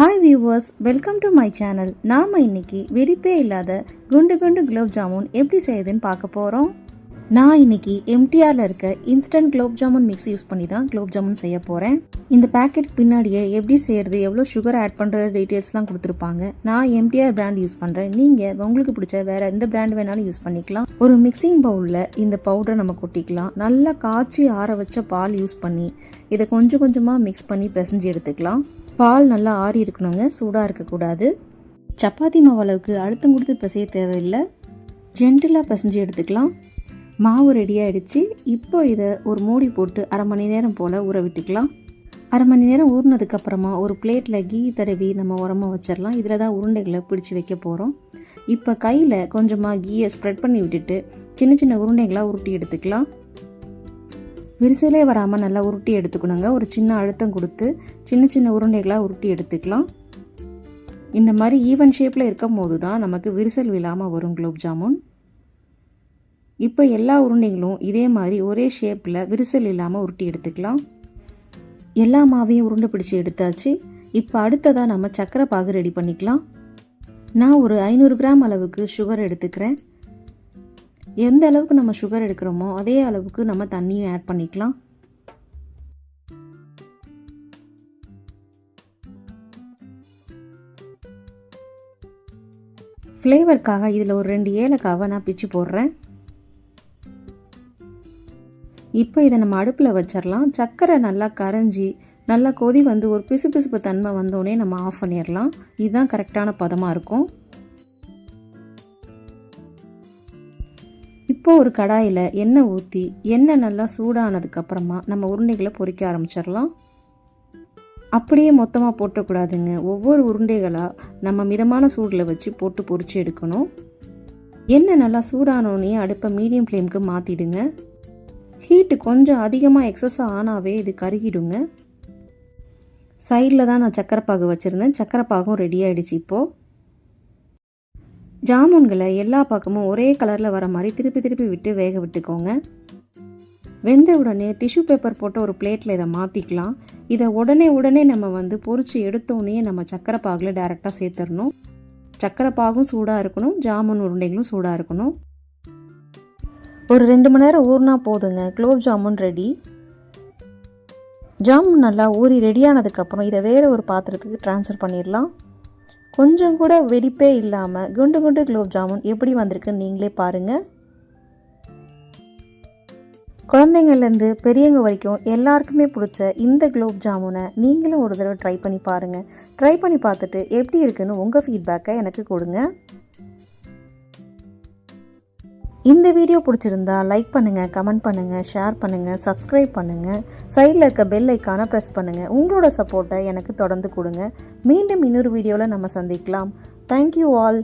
Hi viewers welcome to my channel நாம் இன்னைக்கு வெடிப்பே இல்லாத குண்டு குண்டு குலோப் ஜாமுன் எப்படி செய்யுதுன்னு பார்க்க போகிறோம் நான் இன்னைக்கு எம்டிஆரில் இருக்க instant gulab jamun mix use பண்ணி தான் குலோப் ஜாமுன் செய்ய போகிறேன் இந்த பேக்கெட் பின்னாடியே எப்படி செய்கிறது எவ்வளோ சுகர் ஆட் பண்ணுற டீட்டெயில்ஸ்லாம் கொடுத்துருப்பாங்க. நான் எம்டிஆர் பிராண்ட் யூஸ் பண்ணுறேன் நீங்கள் உங்களுக்கு பிடிச்ச வேற எந்த பிராண்ட் வேணாலும் யூஸ் பண்ணிக்கலாம். ஒரு மிக்சிங் பவுலில் இந்த பவுடரை நம்ம கொட்டிக்கலாம். நல்லா காய்ச்சி ஆற வச்ச பால் யூஸ் பண்ணி இதை கொஞ்சம் கொஞ்சமாக மிக்ஸ் பண்ணி பிசைஞ்சு எடுத்துக்கலாம். பால் நல்லா ஆறி இருக்கணுங்க சூடாக இருக்கக்கூடாது சப்பாத்தி மாவு அளவுக்கு அழுத்தம் கொடுத்து பிசைய தேவையில்லை. ஜென்டிலாக பிசைஞ்சு எடுத்துக்கலாம். மாவு ரெடி ஆயிடுச்சு. இப்போ இதை ஒரு மூடி போட்டு அரை மணி நேரம் போல் ஊற விட்டுக்கலாம். அரை மணி நேரம் ஊறினதுக்கப்புறமா ஒரு பிளேட்டில் கீ தடவி நம்ம உரமாக வச்சிடலாம். இதில் தான் உருண்டைகளை பிடிச்சி வைக்க போகிறோம் இப்போ கையில் கொஞ்சமாக கீயை ஸ்ப்ரெட் பண்ணி விட்டுட்டு சின்ன சின்ன உருண்டைகளாக உருட்டி எடுத்துக்கலாம். விரிசலே வராமல் நல்லா உருட்டி எடுத்துக்கணுங்க. ஒரு சின்ன அழுத்தம் கொடுத்து சின்ன சின்ன உருண்டைகளாக உருட்டி எடுத்துக்கலாம். இந்த மாதிரி ஈவன் ஷேப்பில் இருக்கும் போது தான் நமக்கு விரிசல் விழாமல் வரும் குலோப் ஜாமுன். இப்போ எல்லா உருண்டைகளும் இதே மாதிரி ஒரே ஷேப்பில் விரிசல் இல்லாமல் உருட்டி எடுத்துக்கலாம். எல்லா மாவையும் உருண்டை பிடிச்சி எடுத்தாச்சு. இப்போ அடுத்ததாக நம்ம சக்கரை பாகு ரெடி பண்ணிக்கலாம். நான் ஒரு ஐநூறு கிராம் அளவுக்கு சுகர் எடுத்துக்கிறேன். எந்த அளவுக்கு நம்ம சுகர் எடுக்கிறோமோ அதே அளவுக்கு நம்ம தண்ணியும் ஆட் பண்ணிக்கலாம். ஃப்ளேவருக்காக இதில் ஒரு ரெண்டு ஏலக்காவை நான் பிச்சு போடுறேன். இப்போ இதை நம்ம அடுப்பில் வச்சிடலாம் சர்க்கரை நல்லா கரைஞ்சி நல்லா கொதி வந்து ஒரு பிசு பிசுப்பு தன்மை வந்தோடனே நம்ம ஆஃப் பண்ணிடலாம் இதுதான் கரெக்டான பதமாக இருக்கும். இப்போ ஒரு கடாயில் எண்ணெய் ஊற்றி எண்ணெய் நல்லா சூடானதுக்கப்புறமா நம்ம உருண்டைகளை பொரிக்க ஆரம்பிச்சிடலாம் அப்படியே மொத்தமாக போட்டக்கூடாதுங்க. ஒவ்வொரு உருண்டைகளாக நம்ம மிதமான சூடில் வச்சு போட்டு பொரிச்சு எடுக்கணும். எண்ணெய் நல்லா சூடானோடனே அடுப்பை மீடியம் ஃப்ளேமுக்கு மாற்றிடுங்க ஹீட்டு கொஞ்சம் அதிகமாக எக்ஸஸ் ஆனாவே இது கருகிடுங்க. சைடில் தான் நான் சக்கரைப்பாகு வச்சுருந்தேன். சக்கரைப்பாகும் ரெடி ஆகிடுச்சு இப்போது ஜாமுன்களை எல்லா பக்கமும் ஒரே கலரில் வர மாதிரி திருப்பி திருப்பி விட்டு வேக விட்டுக்கோங்க. வெந்த உடனே டிஷ்யூ பேப்பர் போட்ட ஒரு பிளேட்டில் இதை மாற்றிக்கலாம் இதை உடனே உடனே நம்ம வந்து பொறிச்சு எடுத்தோடனே நம்ம சக்கரை பாகில் டேரெக்டாக சேர்த்துடணும். சக்கரை பாகும் சூடாக இருக்கணும். ஜாமுன் உருண்டைகளும் சூடாக இருக்கணும். ஒரு ரெண்டு மணி நேரம் ஊறினா போதுங்க. குலோப் ஜாமுன் ரெடி ஜாமுன் நல்லா ஊறி ரெடியானதுக்கப்புறம் இதை வேறு ஒரு பாத்திரத்துக்கு ட்ரான்ஸ்ஃபர் பண்ணிடலாம். கொஞ்சம் கூட வெடிப்பே இல்லாமல் குண்டு குண்டு குலோப் ஜாமுன் எப்படி வந்திருக்குன்னு நீங்களே பாருங்கள் குழந்தைங்கள்லேருந்து பெரியவங்க வரைக்கும் எல்லாருக்குமே பிடிச்ச இந்த குலோப் ஜாமுனை நீங்களும் ஒரு தடவை ட்ரை பண்ணி பாருங்கள் ட்ரை பண்ணி பார்த்துட்டு எப்படி இருக்குன்னு உங்கள் ஃபீட்பேக்கை எனக்கு கொடுங்க. இந்த வீடியோ பிடிச்சிருந்தா லைக் பண்ணுங்கள் கமெண்ட் பண்ணுங்கள் ஷேர் பண்ணுங்கள் சப்ஸ்கிரைப் பண்ணுங்கள் சைடில் இருக்க பெல் ஐக்கானை ப்ரெஸ் பண்ணுங்கள் உங்களோட சப்போர்ட்டை எனக்கு தொடர்ந்து கொடுங்க. மீண்டும் இன்னொரு வீடியோவில் நம்ம சந்திக்கலாம். Thank you all